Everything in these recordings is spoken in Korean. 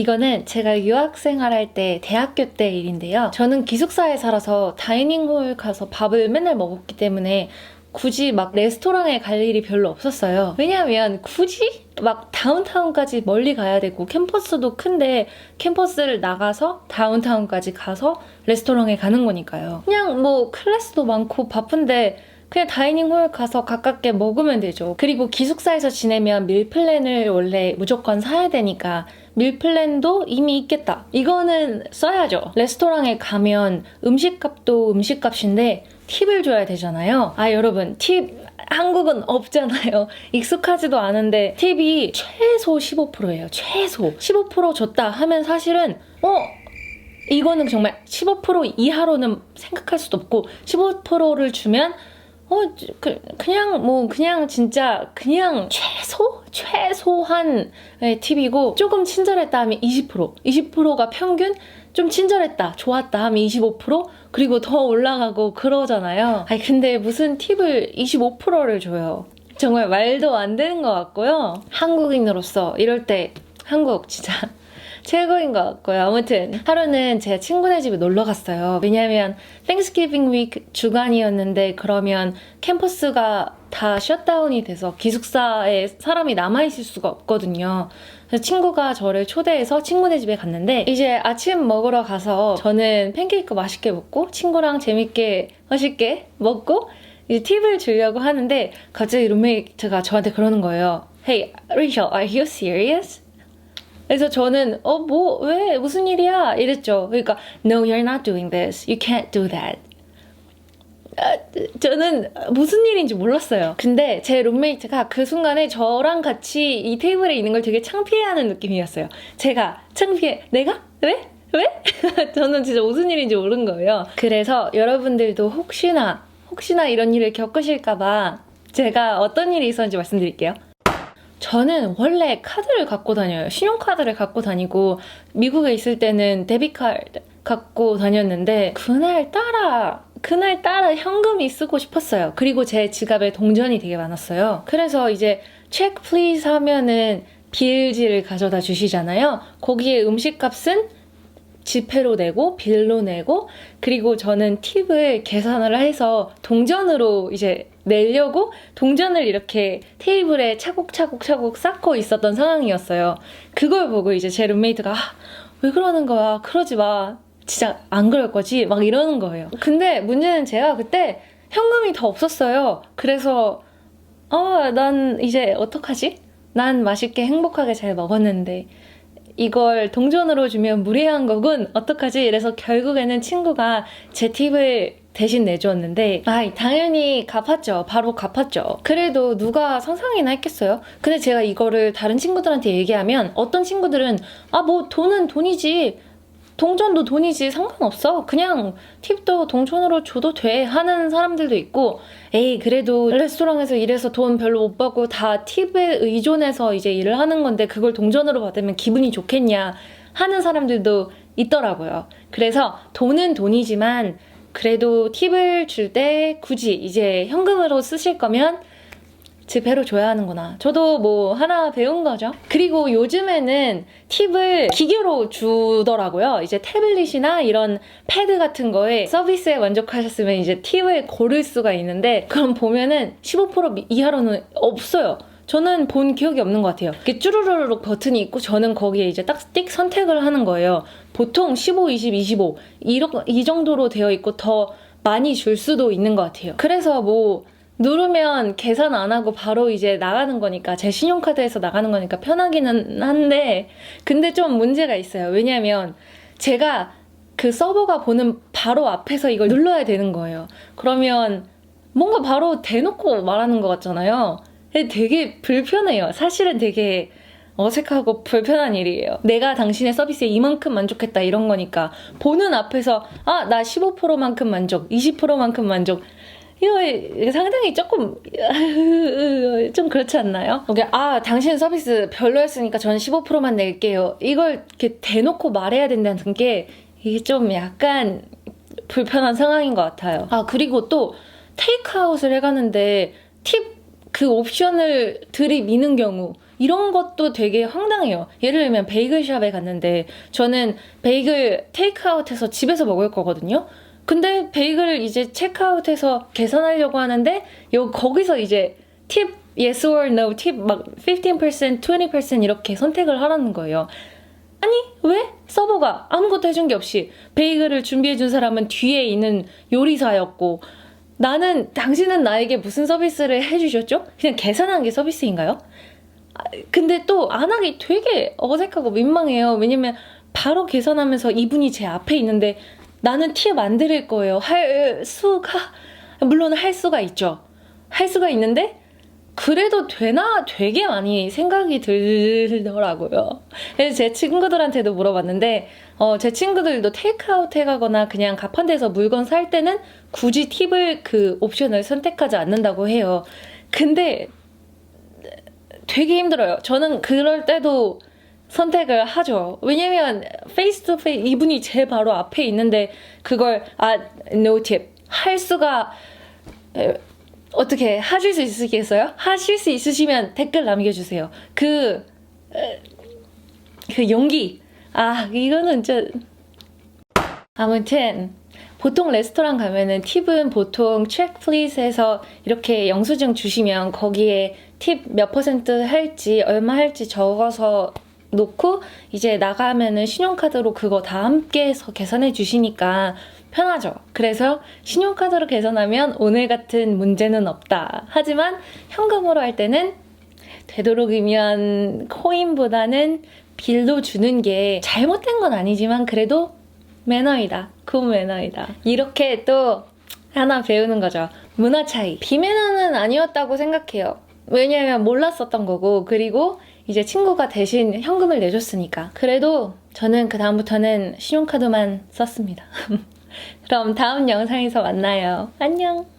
이거는 제가 유학생활 할 때 대학교 때 일인데요. 저는 기숙사에 살아서 다이닝홀 가서 밥을 맨날 먹었기 때문에 굳이 막 레스토랑에 갈 일이 별로 없었어요. 왜냐면 굳이 막 다운타운까지 멀리 가야 되고 캠퍼스도 큰데 캠퍼스를 나가서 다운타운까지 가서 레스토랑에 가는 거니까요. 그냥 뭐 클래스도 많고 바쁜데 그냥 다이닝홀 가서 가깝게 먹으면 되죠. 그리고 기숙사에서 지내면 밀플랜을 원래 무조건 사야 되니까 밀플랜도 이미 있겠다. 이거는 써야죠. 레스토랑에 가면 음식값도 음식값인데 팁을 줘야 되잖아요. 아 여러분 팁 한국은 없잖아요. 익숙하지도 않은데 팁이 최소 15%예요. 최소 15% 줬다 하면 사실은 어 이거는 정말 15% 이하로는 생각할 수도 없고 15%를 주면 어 그, 그냥 뭐 그냥 진짜 그냥 최소? 최소한 팁이고 조금 친절했다 하면 20% 20%가 평균 좀 친절했다 좋았다 하면 25% 그리고 더 올라가고 그러잖아요. 아니 근데 무슨 팁을 25%를 줘요? 정말 말도 안 되는 것 같고요. 한국인으로서 이럴 때 한국 진짜 최고인 것 같고요. 아무튼 하루는 제 친구네 집에 놀러 갔어요. 왜냐면 땡스기빙 위크 주간이었는데 그러면 캠퍼스가 다 셧다운이 돼서 기숙사에 사람이 남아있을 수가 없거든요. 그래서 친구가 저를 초대해서 친구네 집에 갔는데 이제 아침 먹으러 가서 저는 팬케이크 맛있게 먹고 친구랑 재밌게 맛있게 먹고 이제 팁을 주려고 하는데 갑자기 룸메이트가 저한테 그러는 거예요. Hey, Rachel, are you serious? 그래서 저는 어 뭐 왜 무슨 일이야 이랬죠. 그러니까 No, you're not doing this. You can't do that. 아, 저는 무슨 일인지 몰랐어요. 근데 제 룸메이트가 그 순간에 저랑 같이 이 테이블에 있는 걸 되게 창피해하는 느낌이었어요. 제가 창피해. 내가? 왜? 왜? 저는 진짜 무슨 일인지 모른 거예요. 그래서 여러분들도 혹시나 혹시나 이런 일을 겪으실까봐 제가 어떤 일이 있었는지 말씀드릴게요. 저는 원래 카드를 갖고 다녀요. 신용카드를 갖고 다니고 미국에 있을 때는 데비카드 갖고 다녔는데 그날 따라 그날 따라 현금이 쓰고 싶었어요. 그리고 제 지갑에 동전이 되게 많았어요. 그래서 이제 체크 플리즈 하면은 빌지를 가져다 주시잖아요. 거기에 음식값은 지폐로 내고 빌로 내고 그리고 저는 팁을 계산을 해서 동전으로 이제 내려고 동전을 이렇게 테이블에 차곡차곡 차곡 쌓고 있었던 상황이었어요. 그걸 보고 이제 제 룸메이트가 아, 왜 그러는 거야? 그러지 마. 진짜 안 그럴 거지? 막 이러는 거예요. 근데 문제는 제가 그때 현금이 더 없었어요. 그래서 어, 난 이제 어떡하지? 난 맛있게 행복하게 잘 먹었는데 이걸 동전으로 주면 무례한 거군 어떡하지 이래서 결국에는 친구가 제 팁을 대신 내주었는데 아 당연히 갚았죠. 바로 갚았죠. 그래도 누가 상상이나 했겠어요? 근데 제가 이거를 다른 친구들한테 얘기하면 어떤 친구들은 아 뭐 돈은 돈이지. 동전도 돈이지. 상관없어. 그냥 팁도 동전으로 줘도 돼. 하는 사람들도 있고 에이 그래도 레스토랑에서 일해서 돈 별로 못 받고 다 팁에 의존해서 이제 일을 하는 건데 그걸 동전으로 받으면 기분이 좋겠냐 하는 사람들도 있더라고요. 그래서 돈은 돈이지만 그래도 팁을 줄 때 굳이 이제 현금으로 쓰실 거면 지폐로 줘야 하는구나. 저도 뭐 하나 배운 거죠. 그리고 요즘에는 팁을 기계로 주더라고요. 이제 태블릿이나 이런 패드 같은 거에 서비스에 만족하셨으면 이제 팁을 고를 수가 있는데 그럼 보면은 15% 이하로는 없어요. 저는 본 기억이 없는 것 같아요. 이렇게 쭈루루룩 버튼이 있고 저는 거기에 이제 딱띡 선택을 하는 거예요. 보통 15, 20, 25 이런 이 정도로 되어 있고 더 많이 줄 수도 있는 것 같아요. 그래서 뭐 누르면 계산 안 하고 바로 이제 나가는 거니까 제 신용카드에서 나가는 거니까 편하기는 한데 근데 좀 문제가 있어요. 왜냐면 제가 그 서버가 보는 바로 앞에서 이걸 눌러야 되는 거예요. 그러면 뭔가 바로 대놓고 말하는 것 같잖아요. 되게 불편해요. 사실은 되게 어색하고 불편한 일이에요. 내가 당신의 서비스에 이만큼 만족했다 이런 거니까 보는 앞에서 아 나 15%만큼 만족, 20%만큼 만족 이거 상당히 조금 좀 그렇지 않나요? 아 당신 서비스 별로였으니까 저는 15%만 낼게요. 이걸 이렇게 대놓고 말해야 된다는 게 이게 좀 약간 불편한 상황인 것 같아요. 아 그리고 또 테이크아웃을 해가는데 팁 그 옵션을 들이미는 경우 이런 것도 되게 황당해요. 예를 들면 베이글샵에 갔는데 저는 베이글 테이크아웃해서 집에서 먹을 거거든요. 근데 베이글을 이제 체크아웃해서 계산하려고 하는데 요 거기서 이제 팁 yes or no 팁막 15% 20% 이렇게 선택을 하라는 거예요. 아니 왜 서버가 아무것도 해준 게 없이 베이글을 준비해 준 사람은 뒤에 있는 요리사였고 나는 당신은 나에게 무슨 서비스를 해주셨죠? 그냥 계산한 게 서비스인가요? 아, 근데 또 안 하기 되게 어색하고 민망해요. 왜냐면 바로 계산하면서 이분이 제 앞에 있는데 나는 팁 안 드릴 거예요. 할 수가 물론 할 수가 있죠. 할 수가 있는데 그래도 되나 되게 많이 생각이 들더라고요. 그래서 제 친구들한테도 물어봤는데 어, 제 친구들도 테이크아웃 해가거나 그냥 가판대에서 물건 살 때는 굳이 팁을 그 옵션을 선택하지 않는다고 해요. 근데 되게 힘들어요. 저는 그럴 때도 선택을 하죠. 왜냐면 페이스 투 페이스 이분이 제 바로 앞에 있는데 그걸 아 no tip 할 수가 에, 어떻게 하실 수 있으시겠어요? 하실 수 있으시면 댓글 남겨주세요. 그, 에, 그 용기. 아, 이거는 좀. 아무튼, 보통 레스토랑 가면은 팁은 보통 해서 이렇게 영수증 주시면 거기에 팁 몇 퍼센트 할지, 얼마 할지 적어서 놓고 이제 나가면은 신용카드로 그거 다 함께 해서 계산해 주시니까 편하죠. 그래서 신용카드로 계산하면 오늘 같은 문제는 없다. 하지만 현금으로 할 때는 되도록이면 코인보다는 빌로 주는 게 잘못된 건 아니지만 그래도 매너이다. 굿 매너이다. 이렇게 또 하나 배우는 거죠. 문화 차이. 비매너는 아니었다고 생각해요. 왜냐면 몰랐었던 거고, 그리고 이제 친구가 대신 현금을 내줬으니까. 그래도 저는 그 다음부터는 신용카드만 썼습니다. 그럼 다음 영상에서 만나요. 안녕.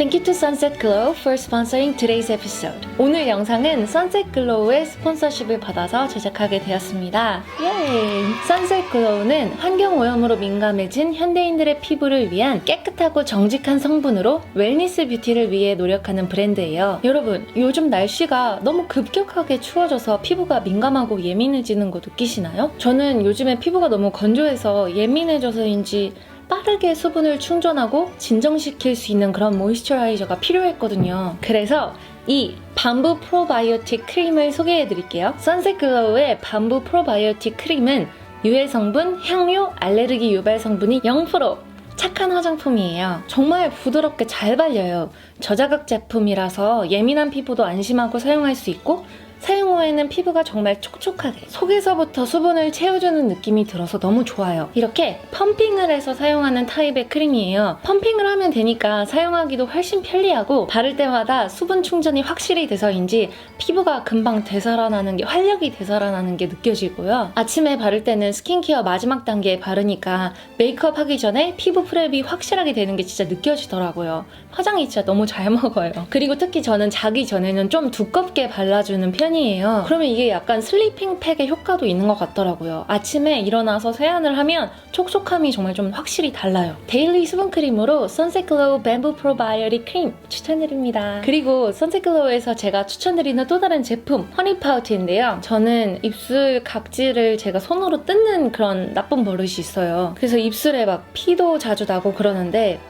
Thank you to Sunset Glow for sponsoring today's episode. 오늘 영상은 Sunset Glow의 스폰서십을 받아서 제작하게 되었습니다. 예이! Sunset Glow는 환경 오염으로 민감해진 현대인들의 피부를 위한 깨끗하고 정직한 성분으로 웰니스 뷰티를 위해 노력하는 브랜드예요. 여러분, 요즘 날씨가 너무 급격하게 추워져서 피부가 민감하고 예민해지는 거 느끼시나요? 저는 요즘에 피부가 너무 건조해서 예민해져서인지 빠르게 수분을 충전하고 진정시킬 수 있는 그런 모이스처라이저가 필요했거든요. 그래서 이 밤부 프로바이오틱 크림을 소개해 드릴게요. 선셋 글로우의 밤부 프로바이오틱 크림은 유해 성분, 향료, 알레르기 유발 성분이 0% 착한 화장품이에요. 정말 부드럽게 잘 발려요. 저자극 제품이라서 예민한 피부도 안심하고 사용할 수 있고 사용 후에는 피부가 정말 촉촉하게 속에서부터 수분을 채워주는 느낌이 들어서 너무 좋아요. 이렇게 펌핑을 해서 사용하는 타입의 크림이에요. 펌핑을 하면 되니까 사용하기도 훨씬 편리하고 바를 때마다 수분 충전이 확실히 돼서인지 피부가 금방 되살아나는 게 활력이 되살아나는 게 느껴지고요. 아침에 바를 때는 스킨케어 마지막 단계에 바르니까 메이크업 하기 전에 피부 프랩이 확실하게 되는 게 진짜 느껴지더라고요. 화장이 진짜 너무 잘 먹어요. 그리고 특히 저는 자기 전에는 좀 두껍게 발라주는 편이에요. 그러면 이게 약간 슬리핑 팩의 효과도 있는 것 같더라고요. 아침에 일어나서 세안을 하면 촉촉함이 정말 좀 확실히 달라요. 데일리 수분크림으로 선셋글로우 뱀부 프로바이오틱 크림 추천드립니다. 그리고 선셋글로우에서 제가 추천드리는 또 다른 제품 허니파우치인데요. 저는 입술 각질을 제가 손으로 뜯는 그런 나쁜 버릇이 있어요. 그래서 입술에 막 피도 자주 나고 그러는데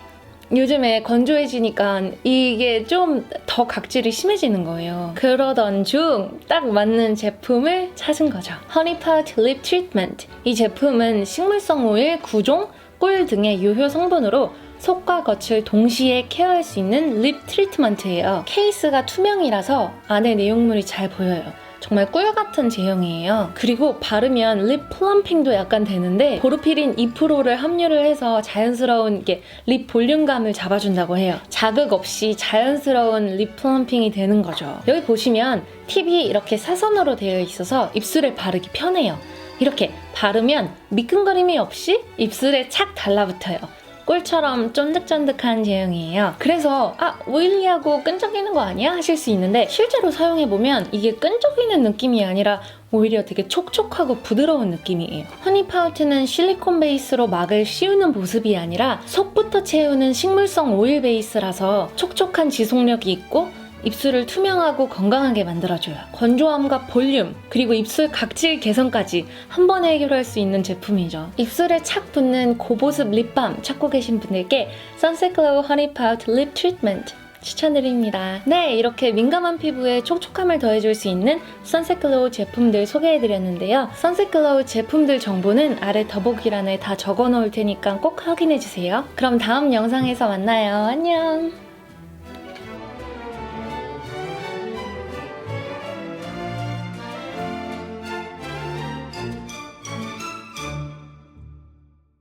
요즘에 건조해지니까 이게 좀 더 각질이 심해지는 거예요. 그러던 중 딱 맞는 제품을 찾은 거죠. 허니파트 립 트리트먼트. 이 제품은 식물성 오일, 구종, 꿀 등의 유효 성분으로 속과 겉을 동시에 케어할 수 있는 립 트리트먼트예요. 케이스가 투명이라서 안에 내용물이 잘 보여요. 정말 꿀 같은 제형이에요. 그리고 바르면 립 플럼핑도 약간 되는데 보르피린 2%를 함유를 해서 자연스러운 게 립 볼륨감을 잡아준다고 해요. 자극 없이 자연스러운 립 플럼핑이 되는 거죠. 여기 보시면 팁이 이렇게 사선으로 되어 있어서 입술에 바르기 편해요. 이렇게 바르면 미끈거림이 없이 입술에 착 달라붙어요. 꿀처럼 쫀득쫀득한 제형이에요. 그래서 아 오일리하고 끈적이는 거 아니야? 하실 수 있는데 실제로 사용해보면 이게 끈적이는 느낌이 아니라 오히려 되게 촉촉하고 부드러운 느낌이에요. 허니 파우트는 실리콘 베이스로 막을 씌우는 보습이 아니라 속부터 채우는 식물성 오일 베이스라서 촉촉한 지속력이 있고 입술을 투명하고 건강하게 만들어줘요. 건조함과 볼륨, 그리고 입술 각질 개선까지 한 번에 해결할 수 있는 제품이죠. 입술에 착 붙는 고보습 립밤 찾고 계신 분들께 Honey Pot Lip Treatment 추천드립니다. 네, 이렇게 민감한 피부에 촉촉함을 더해줄 수 있는 선셋글로우 제품들 소개해드렸는데요. 선셋글로우 제품들 정보는 아래 더보기란에 다 적어놓을 테니까 꼭 확인해주세요. 그럼 다음 영상에서 만나요. 안녕!